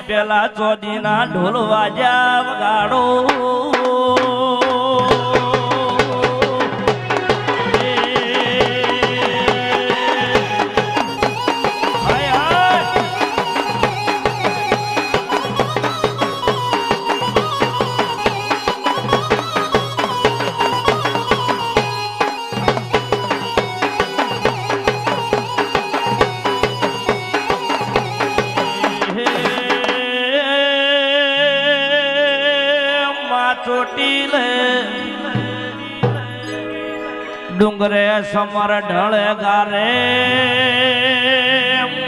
પેલા ચોદીના ઢોલ વાજા વગાડો સમર ઢળે ગારે,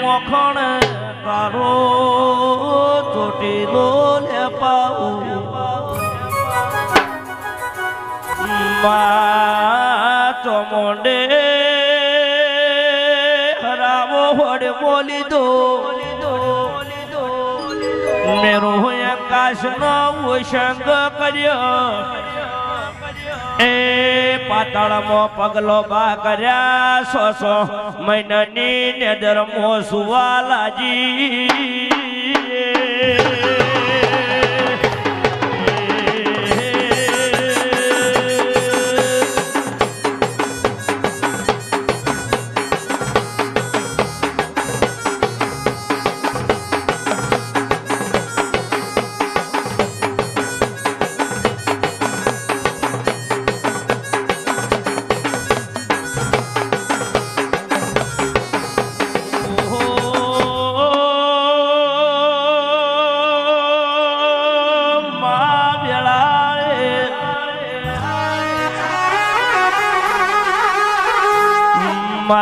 મોખણ તારો ચોટીલો લે પાઉ માં ચોમોંડે હરાવો હોડ બોલી દો મેરો કાશ નો સંગ કર્યો. એ પાતાળમાં પગલો બા કર્યા સો સો મહિનાની નેદર મો સુવાલાજી.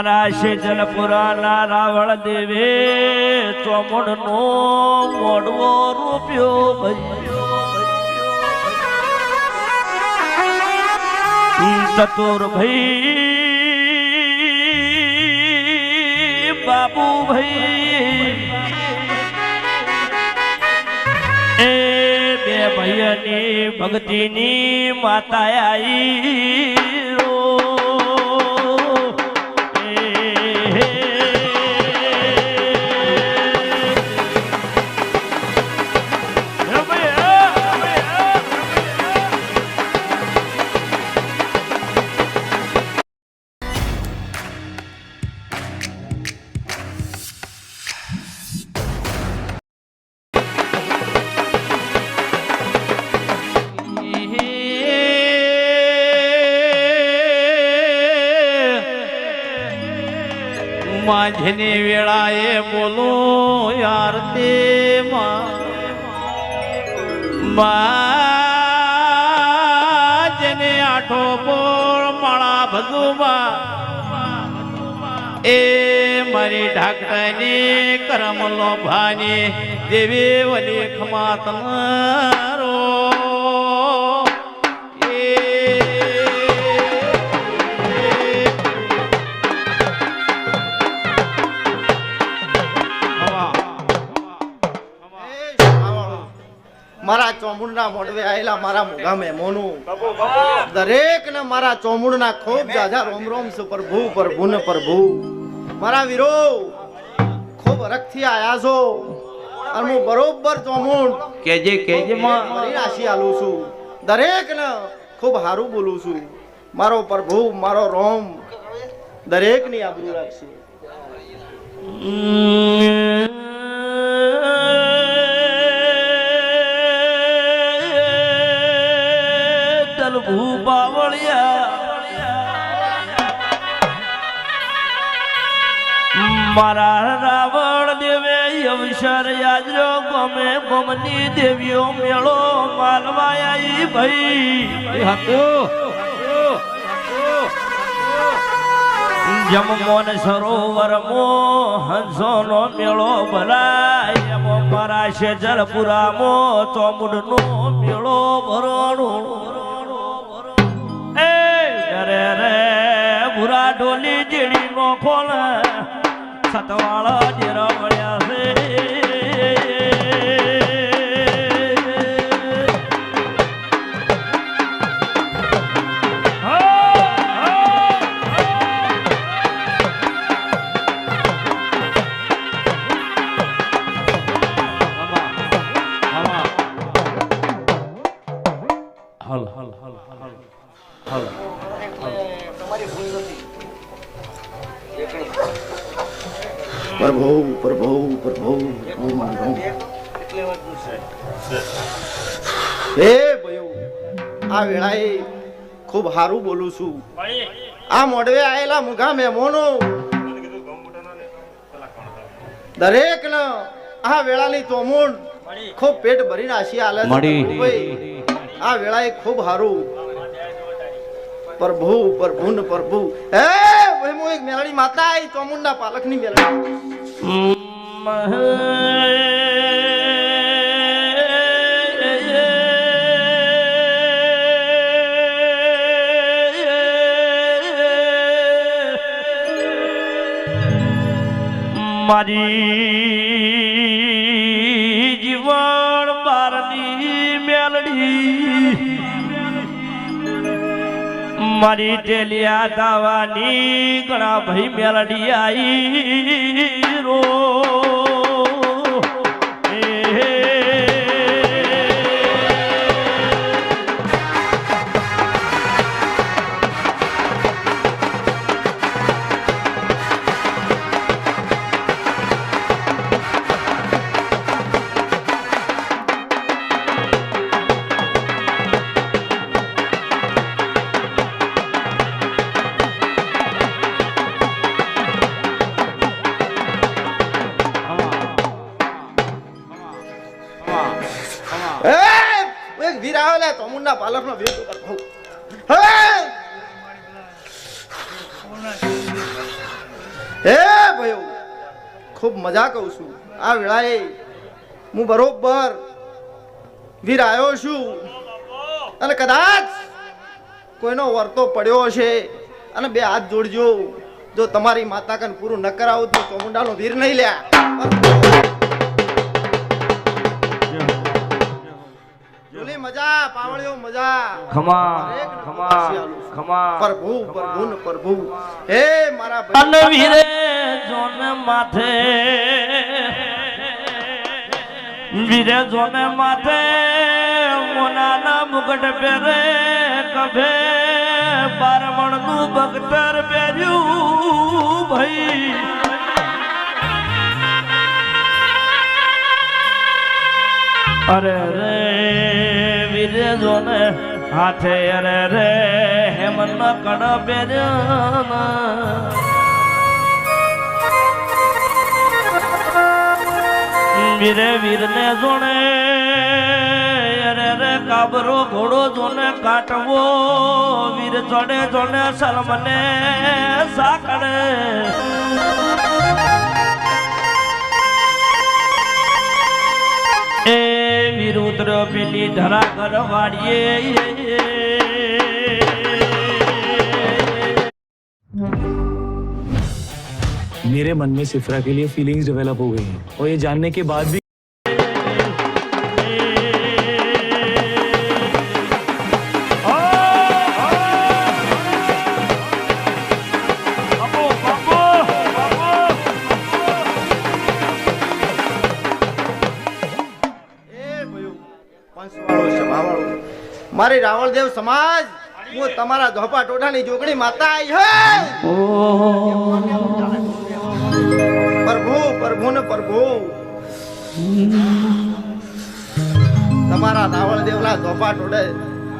મારા શેજલપુરાના રાવળ દેવે ચોમડ નો મોડવો રૂપ્યો ચતુર ભાઈ. બાબુ ભાઈ એ બે ભાઈની ભક્તિની માતા આઈ. આઠો પોળ માળા ભદુમાં એ મારી ઢાકટાની કરમ લોભાની દેવી વલી ખમા મારા ચોમુંડના મોડવે આયેલા મારા મોગા મહેમાનો. દરેક ને મારા ચોમુંડના ખૂબ જાજા રોમ રોમ છે પ્રભુ. પ્રભુ ને પ્રભુ મારા વીરો ખૂબ હરખથી આયા છો. અને હું બરોબર ચોમુંડ કેજે કેજે માં. મારી આલું છું. દરેક ને ખૂબ સારું બોલું છું. મારો પ્રભુ મારો રોમ દરેકની આબરૂ રાખશે. મારા રાવણ દેવે અવસર યાદરો ગમે ગમની દેવીઓ મેળો માલવાયા ભાઈ. જમમોન સરોવર મો હંસોનો મેળો ભરાય. એમ મારા શેજલપુરામો ચોમુડનો મેળો ભરોણો. એ રે રે ભૂરા ઢોલી જેડી નો ખોલ સતવાળા જેરા પ્રભુ પ્રભુ પ્રભો હે ભયો આ વેળાએ ખૂબ સારું બોલું છું. આ મોડવે આયેલા મુઘા મહેમાનો. દરેક આ વેળાની તોમુણ ખૂબ પેટ ભરીને આશી આલે છે મળી. આ વેળાએ ખૂબ સારું પ્રભુ પ્રભુ ને પ્રભુ. હે ભાઈ હું એક મેલડી માતા આઈ તોમુંડના પાલકની મેલડી. મારી જીવન બારની મેલડી. મારી ટેલિયા દાવાની ઘણા ભાઈ મેલડી આઈ. લે તોમુંડના પાલકનો વીર તો હે? હે ભયો, ખૂબ મજા કહું છું. આ વેળાએ હું બરોબર વીર આવ્યો છું. અને કદાચ કોઈનો વર્તો પડ્યો હશે. અને બે હાથ જોડજો. જો તમારી માતા કન પૂરું ન કરાવું તો ચોમુંડાનો વીર નહીં લ્યા. મજા પાવળિયો મજા. ખમા ખમા ખમા પ્રભુ પ્રભુ ને પ્રભુ. હે મારા ભાઈ. વીરે જોને માથે. વીરે જોને માથે મોનાના મુગટ પહેરે કભે. બારમણનું બગતર પહેર્યું ભાઈ. અરે રે. વીરે જોને હાથે અરે રે હેમન કડ પહેર્યા વીરે વીરને જોણે અરે રે કાબરો ઘોડો જોને કાટવો. વીર જોડે જોને સલમને સાકડે એ વીર ઉતર પેલી ધરા કર વાડીએ मेरे मन में सिफरा के लिए फीलिंग्स डेवलप हो गई हैं और ये जानने के बाद भी મારી રાવળદેવ સમાજ, હું તમારા ધોપા ટોટાની જોગણી માતા આવી હે પ્રભુ પ્રભુ ને પ્રભુ તમારા રાવળદેવના ધોપા ટોડે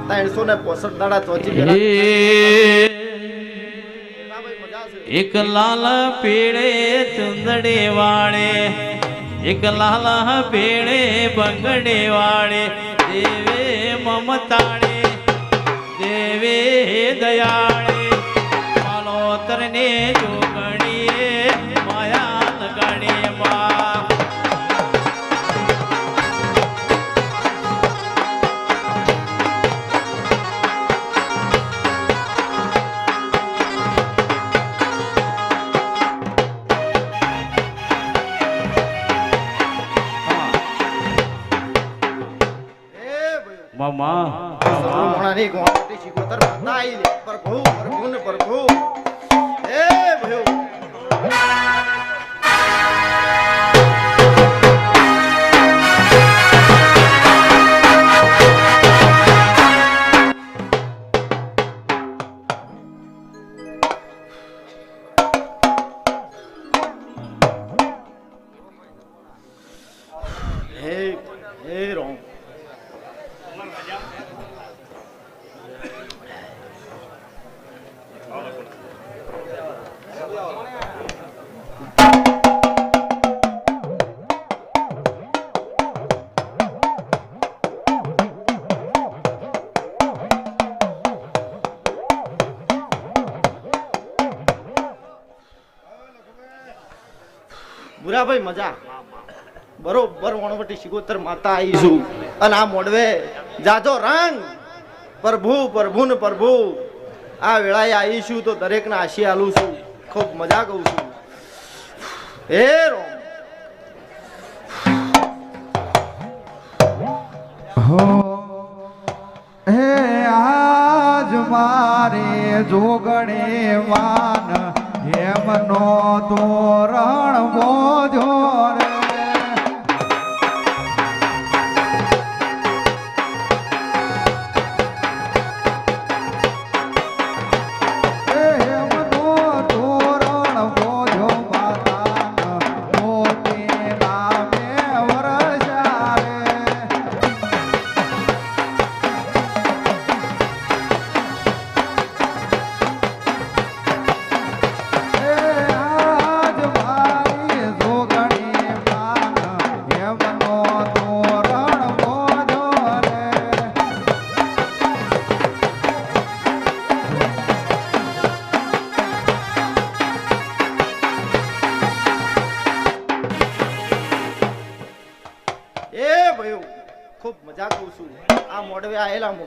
ત્રણસો ને પોસઠ દાડા ચોચી. ના છે. એક લાલ પીળે ચુંદડે વાળે, એક લાલ પીળે બંગડે વાળે દેવે મમતાણે દેવે દયાળે માલોતરને જોગણીએ માયા લગાડીએ ભૂરાભાઈ મજા. બરોબર, વણવટી શિગોતર માતા આવીશું અને આ મોડવે જાજો રંગ. પ્રભુ પ્રભુ ને પ્રભુ. આ વેળાએ આવીશું તો દરેકને આશી આલું છું. ખૂબ મજા કહું છું. હે રોમ. હે આજ મારે જોગણે માન હેમનો તોરણ બોજો રે.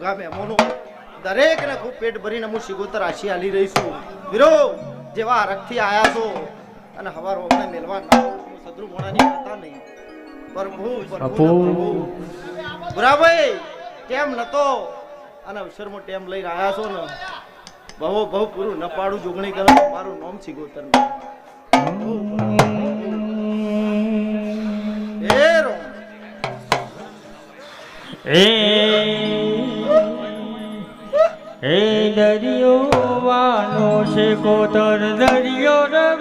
મોઘા મહેમાનો દરેક ને ખૂબ પેટ ભરીને હું શિગોતર આશી આલી રહી છું. વીરો જેવા હરખથી આયા છો અને હવાર વખતે મેલવા ના સદરુ મોણાની હતા નહીં. પ્રભુ પ્રભુ પ્રભુ. કેમ નતો? અને અવસરમાં ટેમ લઈને આયા છો ને? બહુ બહુ પૂરું ન પાડું જોગણી કરો મારું નામ શિગોતર એ રો. એ એ દરિયો વાનો છે કોતર દરિયો રવાનો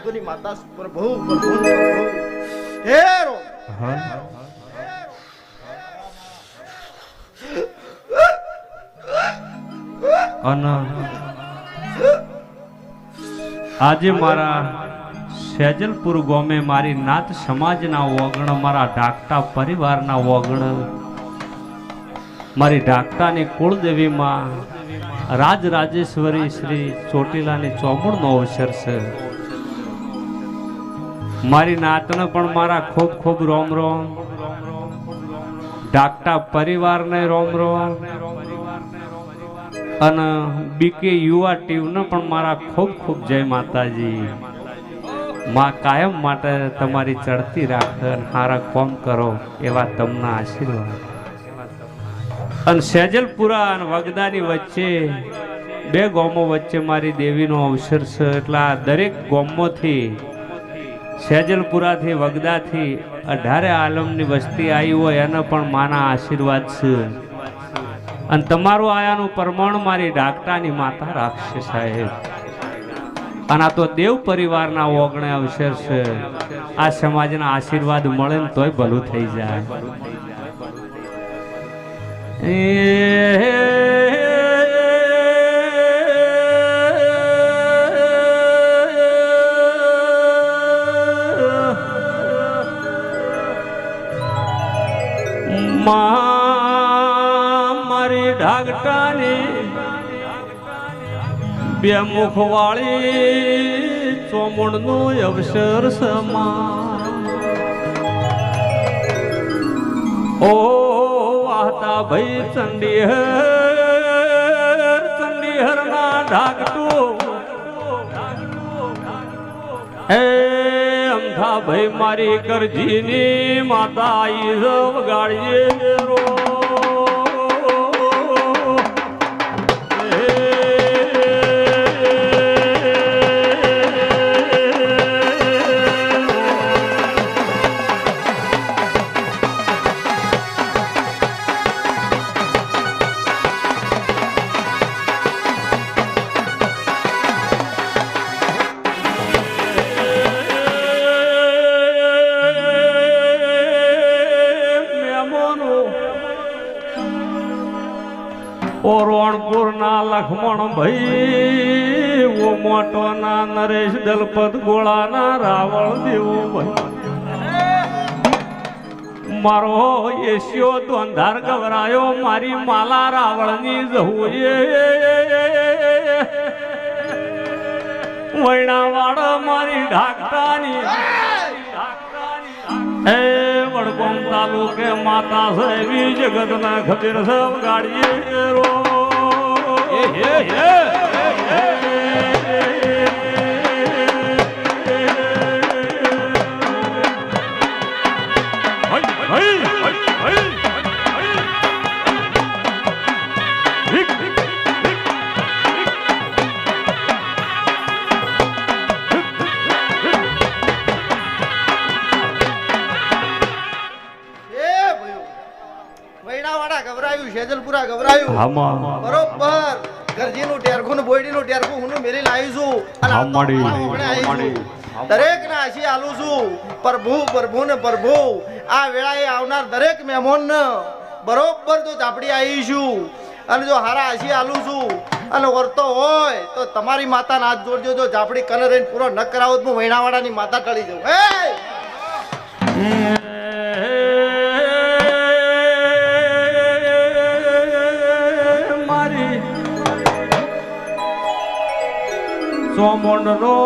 શબ્દોની માતા પ્રભુ હે રો અને આજે મારા સેજલપુર ગોમે મારી નાત સમાજના વગણ, મારા ઢાકટા પરિવારના વગણ, મારી ઢાકટાની કુળદેવીમાં રાજરાજેશ્વરી શ્રી ચોટીલાની ચોમણનો અવસર છે. મારી નાતને પણ મારા ખૂબ ખૂબ રોમ રોમ. ઢાકટા પરિવારને રોમ રોમ. અને બીકે યુવા ટીમને પણ મારા ખૂબ ખૂબ જય માતાજી. માં કાયમ માટે તમારી ચડતી રાખે હારા કોમ કરો એવા તમને આશીર્વાદ. અને સેજલપુરા અને વગદાની વચ્ચે બે ગોમો વચ્ચે મારી દેવીનો અવસર છે. એટલે આ દરેક ગોમોથી સેજલપુરાથી વગદાથી અઢારે આલમની વસ્તી આવી હોય એને પણ માના આશીર્વાદ છે. અને તમારું આયાનું પ્રમાણ મારી ડાકટાની માતા રાખશે સાહેબ. અને આ તો દેવ પરિવારના ઓગણે અવસર છે. આ સમાજના આશીર્વાદ મળે ને તોય ભલું થઈ જાય. ઢાગટાની બે મુખવાળી ચોમણનો અવસર સમા ઓ વાહતા ભાઈ ચંડીહર ના ઢાકતું હે અમથા ભાઈ મારી કરજીની માતા ઈ વગાડીએ. ના લખમણ ભાઈ, ઓ મોટો ના નરેશ દલપત ગોળા ના રાવણ દેવો ભાઈ. મારો એશિયો ધોંધાર ગવરાયો, મારી માલા રાવળની જવું વૈણાવાડ મારી ઢાકટાની હે વડગામ તાલુકે માતા સેવી જગત ના ખબીર સબ ગાડીએ રો હે હે એ પ્રભુ પ્રભુ ને પ્રભુ. આ વેળાએ આવનાર દરેક મહેમાન ને બરોબર તો ચાપડી આવીશું અને જો હારા હસી આલું છું અને વર્તો હોય તો તમારી માતા હાથ જોડજો. જો ચાપડી કલર રહીને પૂરો ન કરાવો તો હું વૈણાવાડાની માતા ટળી જાઉં હે! ચોમંડનો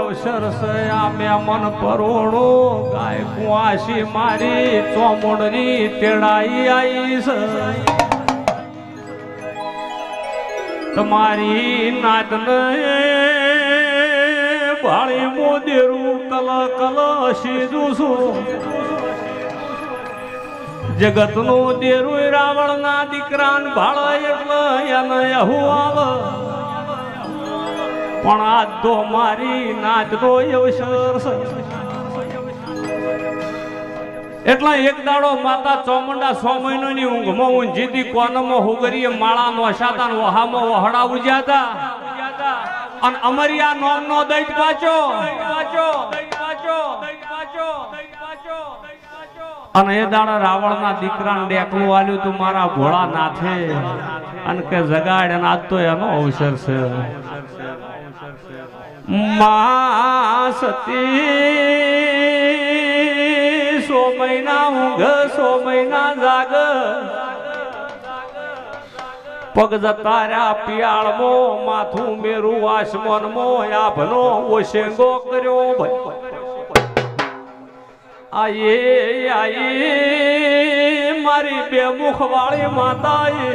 અવસર છે, આમે મન પરોણો ગાય કુવાસી મારી ચોમંડની તેડાઈ આવી છે તમારી નાતને ભાળી મોદેરું કલ કલ સીધું છું. જગતનો દેરુય રાવણના દીકરાન ભાળ એટલે એને એવું આવે પણ આ તો મારી નાચનો અવસર એટલા એક દાડો માતા ચોમંડા સો મહિનાની ઊંઘમાં ઊંઝીતી કોનમાં હુગરીએ માળા નો શાતા વહામાં વહડા ઉજ્યા હતા. અને અમારી આ નોમ નો દૈત પાછો. અને એ દાડા રાવણના દીકરાને ડેકલું આલ્યું તું મારા ભોળા નાથે અને કે જગાડ, અને આજ તો એનો અવસર છે. મા સતી સો મહિના ઊંઘ સો મહિના જાગ પગ જતા રહ્યા પિયાળમો માથું મેરું આસમાનમો આભનો ઓશેંગો કર્યો ભાઈ આયે આયે મારી બે મુખવાળી માતાએ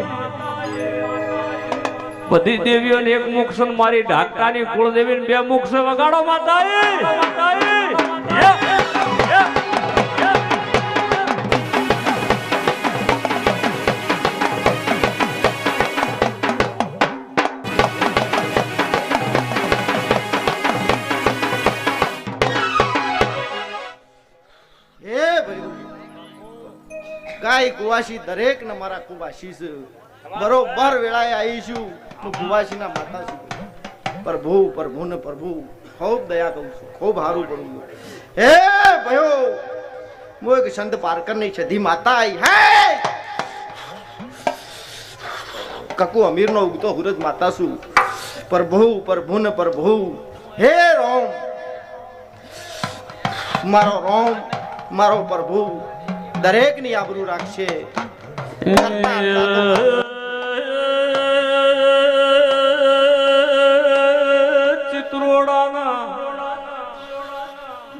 બધી દેવીઓને એક મુખ ને મારી ઢાકટાની કુળદેવીને બે મુખ છે. વગાડો માતા ગાય કુવાસી દરેક ને મારા કુવાસી છે. બરોબર વેળાએ આવીશું. હું કુવાસીના માતા પ્રભુ પ્રભુ ને પ્રભુ ખૂબ દયા કરું છું ખૂબ સારું કરું છું. હે ભયો હું એક સંત પારકરની છધી માતા આઈ હે! કકુ અમીર નો ઉગતો હુરજ માતા છું પ્રભુ પ્રભુ ને પ્રભુ હે રોમ. મારો રોમ મારો પ્રભુ દરેકની આબરૂ રાખશે.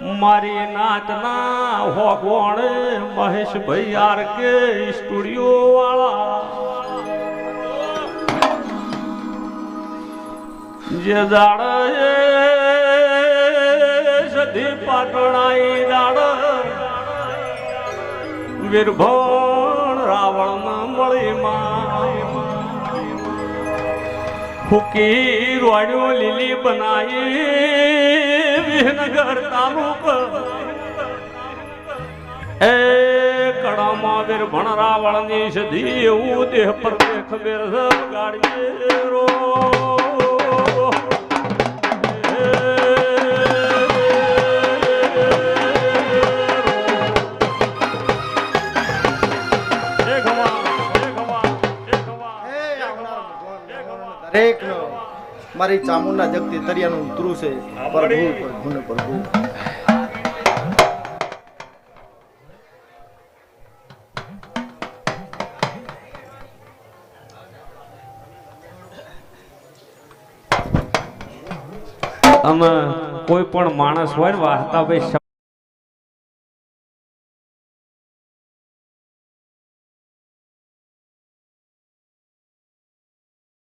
મારી નાતના હોગવણ મહેશભાઈ આર કે સ્ટુડિયો વાળા? જે દાડ સધી પાટણાઈ દાડ. વીરભણ રાવણ મળી માં. ફૂકી રોડ્યો લીલી બનાવી વિહનગર તાલુક. એ કડામાં વીર ભણ રાવણની સધી એવું દેહ પર દેખ બેર ગાડીએ રો મારી ચામુંડા જગતી તરિયાનું ઉતરું છે. પ્રભુ પ્રભુ પ્રભુ. અમે કોઈ પણ માણસ હોય ને વાર્તા ભાઈ